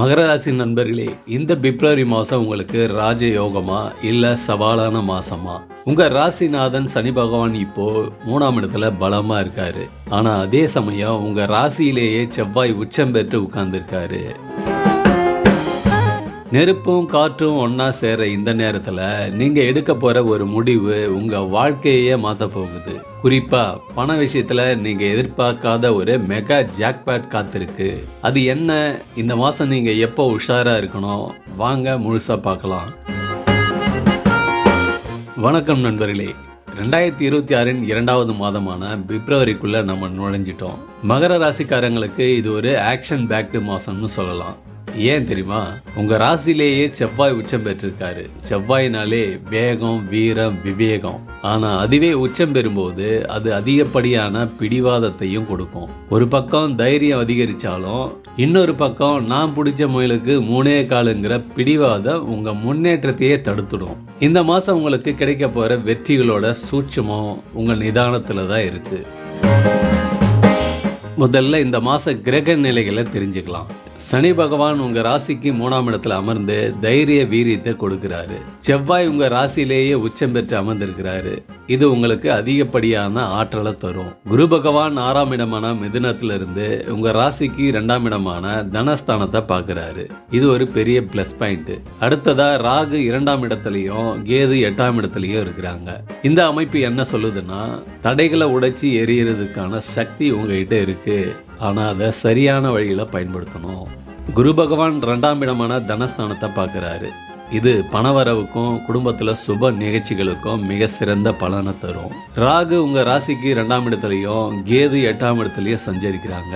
மகர ராசி நண்பர்களே இந்த பிப்ரவரி மாதம் உங்களுக்கு ராஜயோகமா இல்லை சவாலான மாசமா? உங்க ராசிநாதன் சனி பகவான் இப்போ மூணாம் இடத்துல பலமா இருக்காரு. ஆனா அதே சமயம் உங்க ராசியிலேயே செவ்வாய் உச்சம் பெற்று உட்கார்ந்துருக்காரு. நெருப்பும் காற்றும் ஒன்றா சேர இந்த நேரத்தில் நீங்கள் எடுக்க போகிற ஒரு முடிவு உங்கள் வாழ்க்கையே மாற்ற போகுது. குறிப்பாக பண விஷயத்தில் நீங்கள் எதிர்பார்க்காத ஒரு மெகா ஜாக்பேட் காத்திருக்கு. அது என்ன? இந்த மாதம் நீங்கள் எப்போ உஷாராக இருக்கணும் வாங்க முழுசாக பார்க்கலாம் வணக்கம் நண்பர்களே. ரெண்டாயிரத்தி இருபத்தி ஆறின் இரண்டாவது மாதமான பிப்ரவரிக்குள்ளே நம்ம நுழைஞ்சிட்டோம். மகர ராசிக்காரங்களுக்கு இது ஒரு ஆக்ஷன் பேக்டு மாசம்னு சொல்லலாம். ஏன் தெரியுமா? உங்க ராசிலேயே செவ்வாய் உச்சம் பெற்றிருக்காரு. செவ்வாய்னாலே வேகம் வீரம் விவேகம். ஆனா அதுவே உச்சம் பெறும்போது அது அதிகப்படியான பிடிவாதத்தையும் கொடுக்கும். ஒரு பக்கம் தைரியம் அதிகரிச்சாலும் இன்னொரு பக்கம் நான் பிடிச்ச முயலுக்கு மூணே காலுங்கிற பிடிவாதம் உங்க முன்னேற்றத்தையே தடுத்துடும். இந்த மாசம் உங்களுக்கு கிடைக்க போற வெற்றிகளோட சூட்சமம் உங்க நிதானத்துல தான் இருக்கு. முதல்ல இந்த மாச கிரக நிலைகளை தெரிஞ்சுக்கலாம். சனி பகவான் உங்க ராசிக்கு மூணாம் இடத்துல அமர்ந்து தைரிய வீரியத்தை கொடுக்கிறாரு. செவ்வாய் உங்க ராசியிலேயே உச்சம் பெற்று அமர்ந்திருக்கிறாரு. இது உங்களுக்கு அதிகப்படியான ஆற்றலை தரும். குரு பகவான் ஆறாம் இடமான மிதுனத்துல இருந்து உங்க ராசிக்கு இரண்டாம் இடமான தனஸ்தானத்தை பார்க்குறாரு. இது ஒரு பெரிய பிளஸ் பாயிண்ட் அடுத்ததா ராகு இரண்டாம் இடத்துலயும் கேது எட்டாம் இடத்துலயும் இருக்கிறாங்க. இந்த அமைப்பு என்ன சொல்லுதுன்னா தடைகளை உடைச்சி எரியறதுக்கான சக்தி உங்ககிட்ட இருக்கு. ஆனால் அதை சரியான வழியில் பயன்படுத்தணும். குரு பகவான் ரெண்டாம் இடமான தனஸ்தானத்தை பார்க்குறாரு. இது பணவரவுக்கும் குடும்பத்தில் சுப நிகழ்ச்சிகளுக்கும் மிக சிறந்த பலனை தரும். ராகு உங்கள் ராசிக்கு ரெண்டாம் இடத்துலையும் கேது எட்டாம் இடத்துலையும் சஞ்சரிக்கிறாங்க.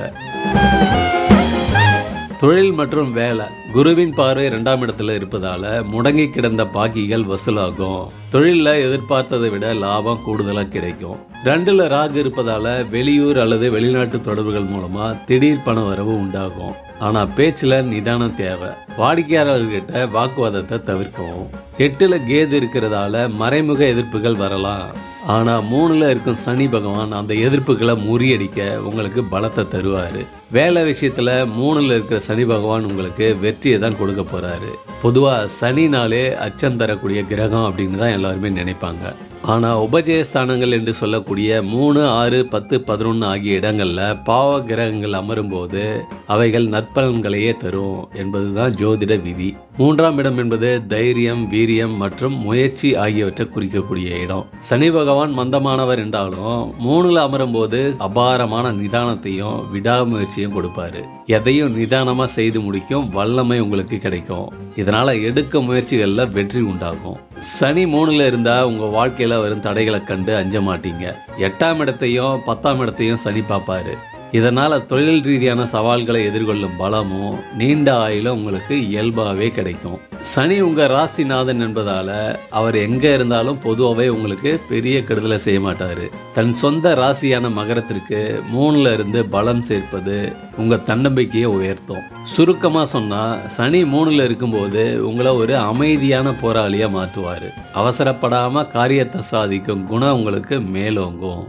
தொழில் மற்றும் வேலை. குருவின் பார்வை இரண்டாம் இடத்துல இருப்பதால முடங்கி கிடந்த பாக்கிகள் வசூலாகும். தொழிலில் எதிர்பார்த்ததை விட லாபம் கூடுதலாக கிடைக்கும். ரெண்டுல ராகு இருப்பதால வெளியூர் அல்லது வெளிநாட்டு தொடர்புகள் மூலமா திடீர் பண வரவு உண்டாகும். ஆனா பேச்சுல நிதானம் தேவை. வாடிக்கையாளர்கிட்ட வாக்குவாதத்தை தவிர்க்கவும். எட்டுல கேது இருக்கிறதால மறைமுக எதிர்ப்புகள் வரலாம். ஆனா மூணுல இருக்கும் சனி பகவான் அந்த எதிர்ப்புகளை முறியடிக்க உங்களுக்கு பலத்தை தருவாரு. வேலை விஷயத்தில் மூணில் இருக்கிற சனி பகவான் உங்களுக்கு வெற்றியை தான் கொடுக்க போகிறாரு பொதுவாக சனினாலே அச்சம் தரக்கூடிய கிரகம் அப்படின்னு தான் எல்லாருமே நினைப்பாங்க. ஆனால் உபஜயஸ்தானங்கள் என்று சொல்லக்கூடிய மூணு ஆறு பத்து பதினொன்று ஆகிய இடங்களில் பாவ கிரகங்கள் அமரும் போது அவைகள் நற்பலன்களையே தரும் என்பதுதான் ஜோதிட விதி. மூன்றாம் இடம் என்பது தைரியம் வீரியம் மற்றும் முயற்சி ஆகியவற்றை குறிக்கக்கூடிய இடம். சனி பகவான் மந்தமானவர் என்றாலும் மூணுல அமரும் போது அபாரமான நிதானத்தையும் விடாமுயற்சியும் கொடுப்பாரு. எதையும் நிதானமா செய்து முடிக்கும் வல்லமை உங்களுக்கு கிடைக்கும். இதனால எடுக்க முயற்சிகள்ல வெற்றி உண்டாகும். சனி மூணுல இருந்தா உங்க வாழ்க்கையில வரும் தடைகளை கண்டு அஞ்ச மாட்டீங்க. எட்டாம் இடத்தையும் பத்தாம் இடத்தையும் சனி பார்ப்பாரு. இதனால தொழில் ரீதியான சவால்களை எதிர்கொள்ளும் பலமும் நீண்ட ஆயிலும் உங்களுக்கு இயல்பாகவே கிடைக்கும். சனி உங்கள் ராசிநாதன் என்பதால் அவர் எங்கே இருந்தாலும் பொதுவாகவே உங்களுக்கு பெரிய கெடுதலை செய்ய மாட்டார். தன் சொந்த ராசியான மகரத்திற்கு மூணில் இருந்து பலம் சேர்ப்பது உங்கள் தன்னம்பிக்கையை உயர்த்தும். சுருக்கமாக சொன்னால் சனி மூணில் இருக்கும்போது உங்களை ஒரு அமைதியான போராளியாக மாற்றுவார் அவசரப்படாமல் காரியத்தை சாதிக்கும் குணம் உங்களுக்கு மேலோங்கும்.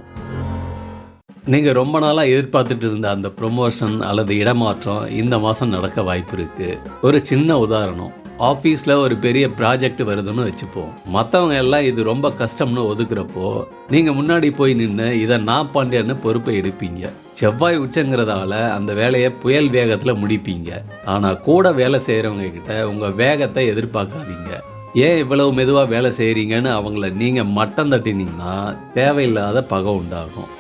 நீங்கள் ரொம்ப நாளாக எதிர்பார்த்துட்டு இருந்த அந்த ப்ரொமோஷன் அல்லது இடமாற்றம் இந்த மாதம் நடக்க வாய்ப்பு இருக்குது ஒரு சின்ன உதாரணம். ஆஃபீஸில் ஒரு பெரிய ப்ராஜெக்ட் வருதுன்னு வச்சுப்போம். மற்றவங்க எல்லாம் இது ரொம்ப கஷ்டம்னு ஒதுக்குறப்போ நீங்கள் முன்னாடி போய் நின்று இதை நான் பாண்டியன்னு பொறுப்பை எடுப்பீங்க. செவ்வாய் உச்சங்கிறதால அந்த வேலையை புயல் வேகத்தில் முடிப்பீங்க. ஆனால் கூட வேலை செய்கிறவங்க கிட்ட உங்கள் வேகத்தை எதிர்பார்க்காதீங்க. ஏன் இவ்வளவு மெதுவாக வேலை செய்கிறீங்கன்னு அவங்கள நீங்கள் மட்டம் தட்டினீங்கன்னா தேவையில்லாத பகை உண்டாகும்.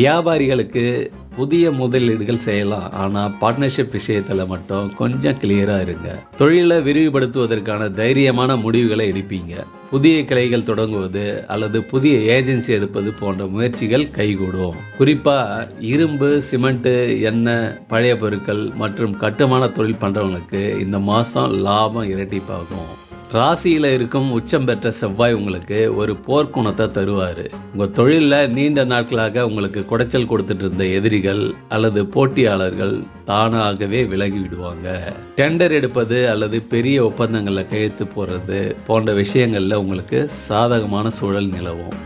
வியாபாரிகளுக்கு புதிய முதலீடுகள் செய்யலாம் ஆனால் பார்ட்னர்ஷிப் விஷயத்தில் மட்டும் கொஞ்சம் கிளியராக இருங்க. தொழிலை விரிவுபடுத்துவதற்கான தைரியமான முடிவுகளை எடுப்பீங்க. புதிய கிளைகள் தொடங்குவது அல்லது புதிய ஏஜென்சி எடுப்பது போன்ற முயற்சிகள் கைகூடும். குறிப்பாக இரும்பு சிமெண்ட்டு எண்ணெய் பழைய பொருட்கள் மற்றும் கட்டுமான தொழில் பண்ணுறவங்களுக்கு இந்த மாதம் லாபம் இரட்டிப்பாகும். ராசியில் இருக்கும் உச்சம் பெற்ற செவ்வாய் உங்களுக்கு ஒரு போர்க்குணத்தை தருவார். உங்கள் தொழிலில் நீண்ட நாட்களாக உங்களுக்கு குடைச்சல் கொடுத்துட்டு இருந்த எதிரிகள் அல்லது போட்டியாளர்கள் தானாகவே விலகி விடுவாங்க. டெண்டர் எடுப்பது அல்லது பெரிய ஒப்பந்தங்களில் கையெழுத்து போடுறது போன்ற விஷயங்களில் உங்களுக்கு சாதகமான சூழல் நிலவும்.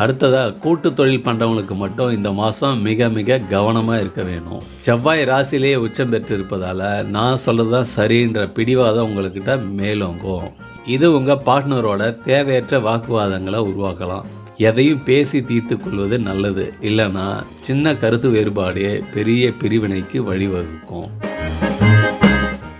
அடுத்ததாக கூட்டு தொழில் பண்ணுறவங்களுக்கு மட்டும் இந்த மாதம் மிக மிக கவனமாக இருக்க வேணும். செவ்வாய் ராசிலேயே உச்சம் பெற்று இருப்பதால நான் சொல்லதான் சரின்ற பிடிவாதம் உங்களுக்கிட்ட மேலோங்கும். இது உங்கள் பார்ட்னரோட தேவையற்ற வாக்குவாதங்களை உருவாக்கலாம். எதையும் பேசி தீர்த்து கொள்வது நல்லது. இல்லைன்னா சின்ன கருத்து வேறுபாடே பெரிய பிரிவினைக்கு வழிவகுக்கும்.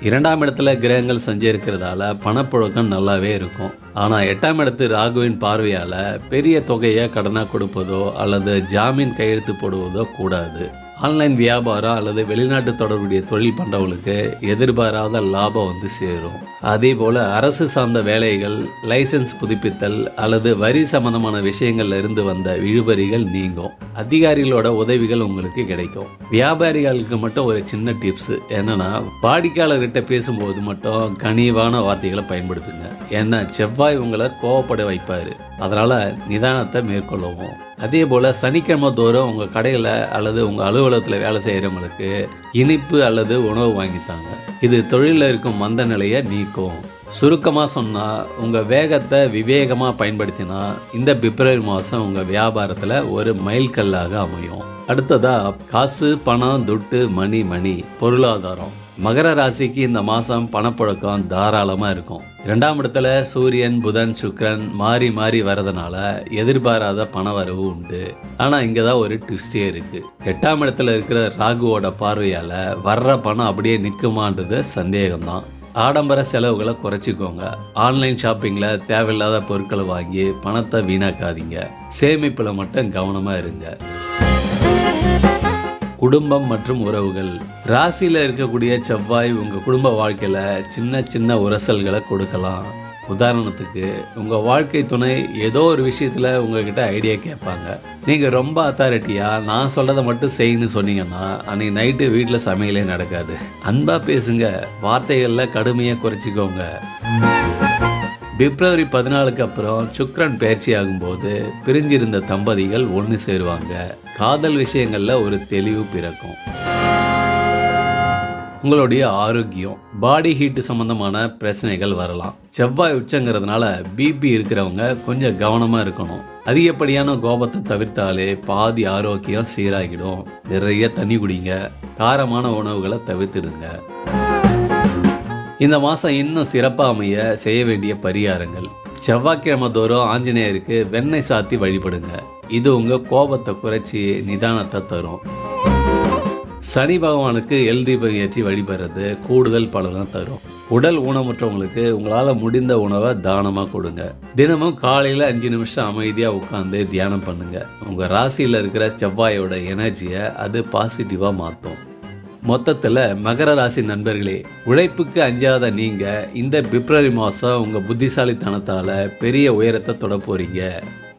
இரண்டாம் இடத்துல கிரகங்கள் சஞ்சரிக்கிறதால பணப்புழக்கம் நல்லாவே இருக்கும். ஆனால் எட்டாம் இடத்து ராகுவின் பார்வையால் பெரிய தொகையை கடனாக கொடுப்பதோ அல்லது ஜாமீன் கையெழுத்து போடுவதோ கூடாது. ஆன்லைன் வியாபாரம் அல்லது வெளிநாட்டு தொடர்புடைய தொழில் பண்ணுறவங்களுக்கு எதிர்பாராத லாபம் வந்து சேரும். அதே போல் அரசு சார்ந்த வேலைகள் லைசன்ஸ் புதுப்பித்தல் அல்லது வரி சம்பந்தமான விஷயங்கள்ல இருந்து வந்த இழுபறிகள் நீங்கும். அதிகாரிகளோட உதவிகள் உங்களுக்கு கிடைக்கும். வியாபாரிகளுக்கு மட்டும் ஒரு சின்ன டிப்ஸ் என்னன்னா வாடிக்கையாளர்கிட்ட பேசும்போது மட்டும் கனிவான வார்த்தைகளை பயன்படுத்துங்க. ஏன்னா செவ்வாய் உங்களை கோவப்பட வைப்பாரு. அதனால நிதானத்தை மேற்கொள்ளவும். அதே போல் சனிக்கிழமை தோறும் உங்கள் கடையில் அல்லது உங்கள் அலுவலகத்தில் வேலை செய்கிறவங்களுக்கு இனிப்பு அல்லது உணவு வாங்கித்தாங்க. இது தொழிலில் இருக்கும் மந்த நிலையை நீக்கும். சுருக்கமாக சொன்னால் உங்கள் வேகத்தை விவேகமாக பயன்படுத்தினா இந்த பிப்ரவரி மாதம் உங்கள் வியாபாரத்தில் ஒரு மைல்கல்லாக அமையும். அடுத்ததா காசு பணம் துட்டு மணி மணி பொருளாதாரம். மகர ராசிக்கு இந்த மாதம் பணப்புழக்கம் தாராளமாக இருக்கும். இரண்டாம் இடத்துல சூரியன் புதன் சுக்ரன் மாறி மாறி வரதுனால எதிர்பாராத பண வரவு உண்டு. ஆனால் இங்கே தான் ஒரு ட்விஸ்டே இருக்குது எட்டாம் இடத்துல இருக்கிற ராகுவோட பார்வையால் வர்ற பணம் அப்படியே நிற்குமான்றது சந்தேகம்தான். ஆடம்பர செலவுகளை குறைச்சிக்கோங்க. ஆன்லைன் ஷாப்பிங்கில் தேவையில்லாத பொருட்களை வாங்கி பணத்தை வீணாக்காதீங்க. சேமிப்பில் மட்டும் கவனமாக இருங்க. குடும்பம் மற்றும் உறவுகள். ராசியில் இருக்கக்கூடிய செவ்வாய் உங்கள் குடும்ப வாழ்க்கையில் சின்ன சின்ன உரசல்களை கொடுக்கலாம். உதாரணத்துக்கு உங்கள் வாழ்க்கை துணை ஏதோ ஒரு விஷயத்தில் உங்ககிட்ட ஐடியா கேட்பாங்க. நீங்கள் ரொம்ப அத்தாரிட்டியாக நான் சொல்கிறத மட்டும் செய்யணும்னு சொன்னீங்கன்னா அன்றைக்கி நைட்டு வீட்டில் சமையலே நடக்காது. அன்பாக பேசுங்க வார்த்தைகளில் கடுமையாக குறைச்சிக்கோங்க. பிப்ரவரி பதினாலுக்கு அப்புறம் சுக்ரன் பயிற்சி ஆகும்போது பிரிஞ்சிருந்த தம்பதிகள் ஒன்று சேருவாங்க. காதல் விஷயங்களில் ஒரு தெளிவு பிறக்கும். உங்களுடைய ஆரோக்கியம் பாடி ஹீட் சம்பந்தமான பிரச்சனைகள் வரலாம். செவ்வாய் உச்சங்கிறதுனால பிபி இருக்கிறவங்க கொஞ்சம் கவனமாக இருக்கணும். அதிகப்படியான கோபத்தை தவிர்த்தாலே பாதி ஆரோக்கியம் சீராகிடும். நிறைய தண்ணி குடிங்க. காரமான உணவுகளை தவிர்த்துடுங்க. இந்த மாதம் இன்னும் சிறப்பாக அமைய செய்ய வேண்டிய பரிகாரங்கள். செவ்வாய்க்கிழமை தோறும் ஆஞ்சநேயருக்கு வெண்ணெய் சாத்தி வழிபடுங்க. இது உங்கள் கோபத்தை குறைச்சி நிதானத்தை தரும். சனி பகவானுக்கு எல் தீபம் ஏற்றி வழிபடுறது கூடுதல் பலனை தரும். உடல் ஊனமுற்றவங்களுக்கு உங்களால் முடிந்த உணவை தானமாக கொடுங்க. தினமும் காலையில் அஞ்சு நிமிஷம் அமைதியாக உட்காந்து தியானம் பண்ணுங்கள் உங்கள் ராசியில் இருக்கிற செவ்வாயோட எனர்ஜியை அது பாசிட்டிவாக மாற்றும் மொத்தத்தில் மகர ராசி நண்பர்களே உழைப்புக்கு அஞ்சாத நீங்கள் இந்த பிப்ரவரி மாதம் உங்கள் புத்திசாலித்தனத்தால் பெரிய உயரத்தை தொட போகிறீங்க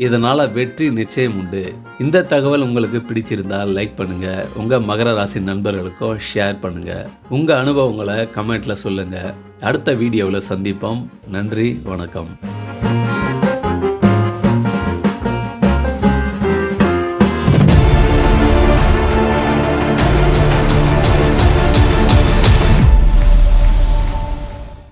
இதனால் வெற்றி நிச்சயம் உண்டு. இந்த தகவல் உங்களுக்கு பிடிச்சிருந்தால் லைக் பண்ணுங்கள் உங்கள் மகர ராசி நண்பர்களுக்கும் ஷேர் பண்ணுங்கள் உங்கள் அனுபவங்களை கமெண்ட்டில் சொல்லுங்கள் அடுத்த வீடியோவில் சந்திப்போம். நன்றி வணக்கம்.